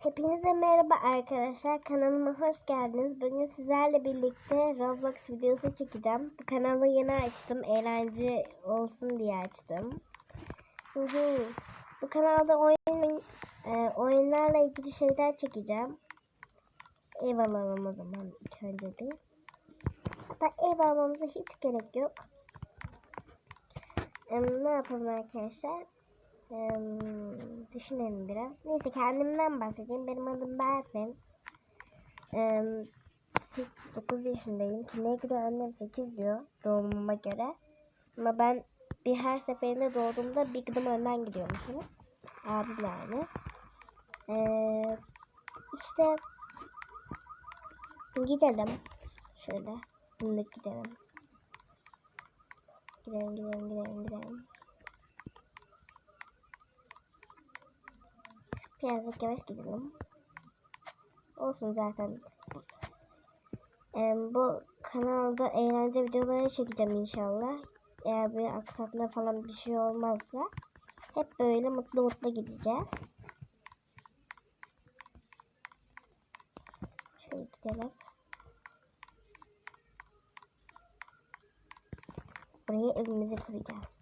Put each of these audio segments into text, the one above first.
Hepinize merhaba arkadaşlar. Kanalıma hoş geldiniz. Bugün sizlerle birlikte Roblox videosu çekeceğim. Bu kanalı yeni açtım. Eğlence olsun diye açtım. Bu kanalda oyun e, oyunlarla ilgili şeyler çekeceğim. Ev alalım o zaman ilk önce bir. Hatta ev almamıza hiç gerek yok. Em, ne yapalım arkadaşlar? Em, düşünelim biraz. Neyse kendimden bahsedeyim. Benim adım Berfin. Em, 9 yaşındayım. Kimliğe göre annem 8 diyor doğumuma göre. Ama ben bir her seferinde doğduğumda bir gıdım önden gidiyormuşum. Abim yani. Ee, işte gidelim. Şöyle. Şimdi gidelim. Gidelim gidelim gidelim gidelim. Birazcık yavaş gidelim. Olsun zaten. Ee, bu kanalda eğlence videoları çekeceğim inşallah. Eğer bir aksatma falan bir şey olmazsa hep böyle mutlu mutlu gideceğiz. Şöyle gidelim. Buraya evimizi kuracağız.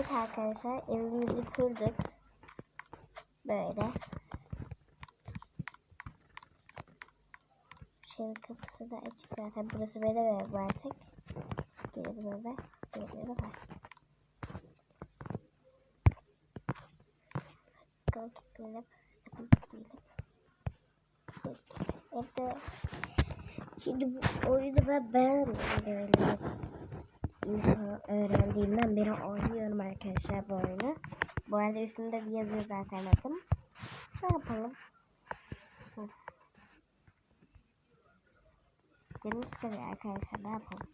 Evet arkadaşlar evimizi kurduk. Böyle. Şeyin kapısı da açık zaten. Burası böyle bir ev artık. Girelim eve. Girelim eve. Kapı kilitleyelim. Kapı kilitleyelim. Evde Şimdi bu oyunu ben beğenmedim öğrendiğimden beri oynuyorum arkadaşlar bu oyunu. Bu arada üstünde bir yazıyor zaten adım. Ne yapalım? Canım sıkılıyor arkadaşlar ne yapalım?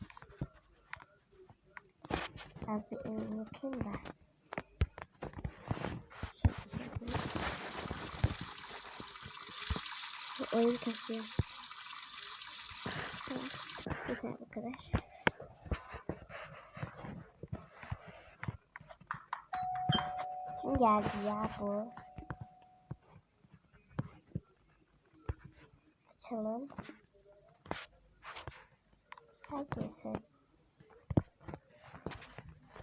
Az bir elimi yıkayayım da. Oyun kasıyor. Yeter bu kadar. Geldi ya bu? Açalım. Sen kimsin?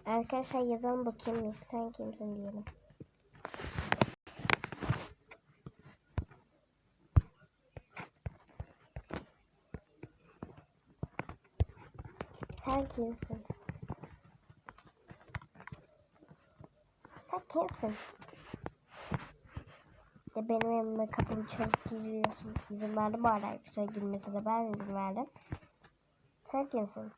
Arkadaşlar yazalım kimmiş? Sen kimsin diyelim. Sen kimsin? Sen kimsin? Ya benim evime kapımı çabuk giriyorsun. İzin verdim arada arkadaşlar girmesine ben izin verdim. Sen kimsin?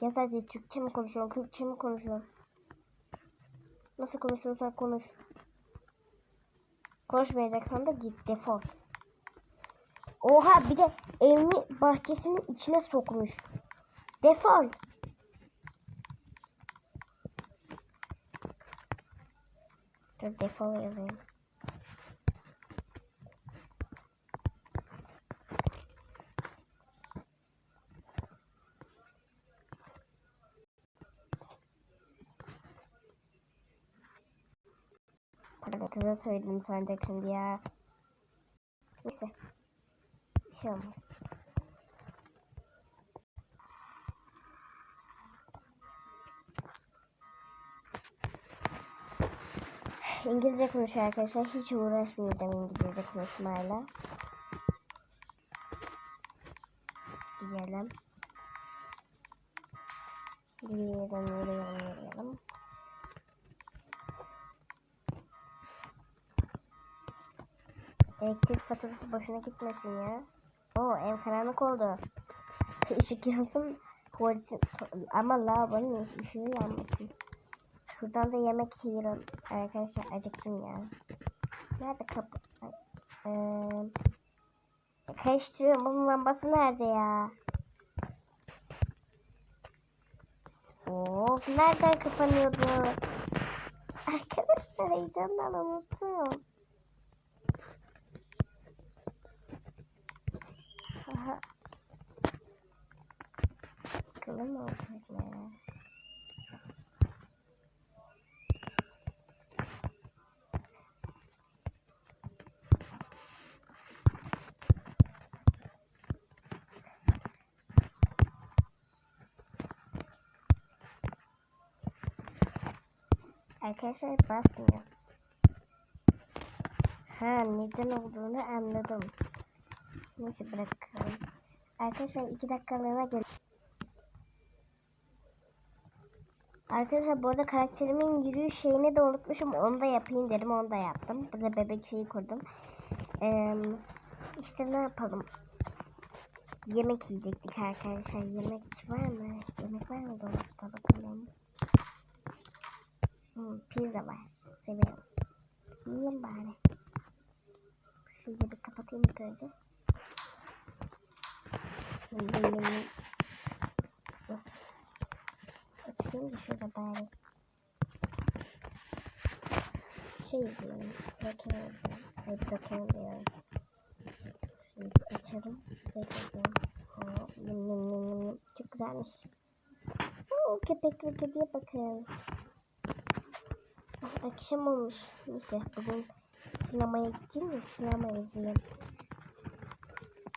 Ya sadece Türkçe mi konuşuyorsun, Kürtçe mi konuşuyorsun? Nasıl konuşuyorsan konuş. Konuşmayacaksan da git defol. Oha bir de evimi bahçesinin içine sokmuş. Defol. Dur defol yazayım. Kıza söyledim sanacak şimdi ya. Neyse. Bir şey olmaz. İngilizce konuşuyor arkadaşlar. Hiç uğraşmıyordum İngilizce konuşmayla. Gidelim. Yürüyelim, yürüyelim, yürüyelim. Elektrik faturası boşuna gitmesin ya. Oo ev karanlık oldu. Işık yansın. Ama lavabonun ışığı yanmasın. Şuradan da yemek yiyelim. Arkadaşlar acıktım ya. Nerede kapı? Ee, karıştırıyorum. Bunun lambası nerede ya? Of nereden kapanıyordu? Arkadaşlar heyecandan unuttum. Aha. Bakalım olacak ya. Arkadaşlar basmıyor. Ha neden olduğunu anladım. Neyse bırakalım. Arkadaşlar iki dakikalığına gel. Arkadaşlar bu arada karakterimin yürüyüş şeyini de unutmuşum. Onu da yapayım dedim. Onu da yaptım. Burada bebek şeyi kurdum. Ee, işte ne yapalım? Yemek yiyecektik arkadaşlar. Yemek var mı? Yemek var mı dolapta bakalım. Hmm, pizza var. Seviyorum. Yiyeyim bari. Şöyle bir kapatayım ilk önce. Açayım da şurada bari. Şey izleyelim. Broken izleyelim. Hayır Broken diyorum. Bir açalım. Oo, yum yum yum yum yum. Çok güzelmiş. Oo, köpek ve kediye bakın. Akşam olmuş. Neyse bugün sinemaya gideyim mi? Sinema izleyeyim.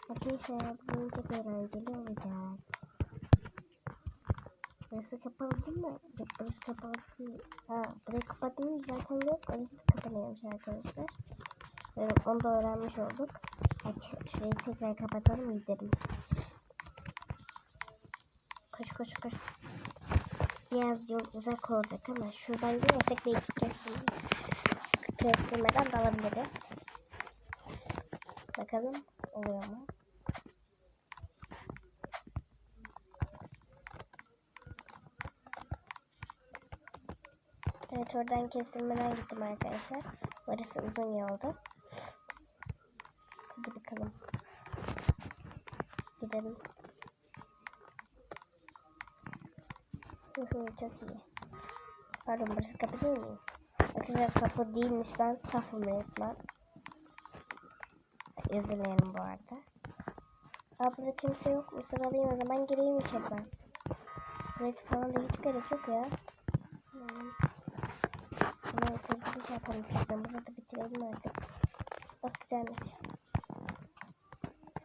Arkadaşlar bugün çok eğlenceli olacak. Burası kapalı değil mi? Yok burası kapalı değil. Ha burayı kapattım zaten yok. Orası kapanıyormuş arkadaşlar. Evet, onu da öğrenmiş olduk. Aç, şurayı tekrar kapatalım gidelim. Koş koş koş. Biraz yol uzak olacak ama şuradan gidersek belki kesin kestirmeden dalabiliriz. Bakalım oluyor mu? Evet oradan kestirmeden gittim arkadaşlar. Orası uzun yoldu. Hadi bakalım. Gidelim. Çok iyi. Pardon burası kapı değil mi? Arkadaşlar kapı değilmiş ben safım resmen. Dilerim bu arada. Aa burada kimse yok mu? Sıralayayım o zaman gireyim içeri ben. Burası falan da hiç gerek yok ya. Hmm. Hemen yukarıda bir şey yapalım. Pizzamızı da bitirelim artık. Bak güzelmiş.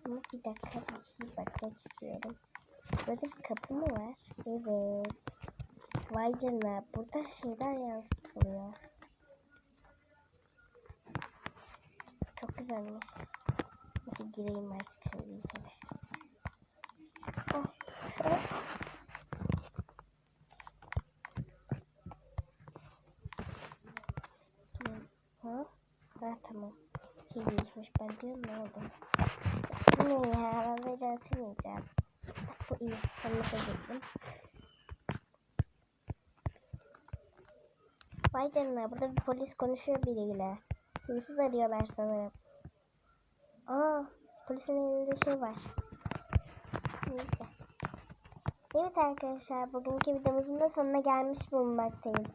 Ama bir dakika bir şey bakmak istiyorum. Burada bir kapı mı var? Evet. Vay canına. Burada şeyler yansıtılıyor. Çok güzelmiş. Nasıl gireyim artık şöyle içeri. Oh. oh. Ha? Ha tamam. Şey değişmiş. Ben diyorum ne oldu? Bu ne ya? Ben böyle atamayacağım. Bu iyi. Ben nasıl gittim? Vay canına. Burada bir polis konuşuyor biriyle. Hırsız arıyorlar sanırım. Aa, polisin elinde şey var. Neyse. Evet arkadaşlar bugünkü videomuzun da sonuna gelmiş bulunmaktayız.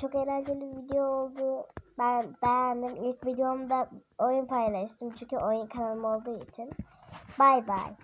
Çok eğlenceli bir video oldu. Ben beğendim. İlk videomda oyun paylaştım çünkü oyun kanalım olduğu için. Bay bay.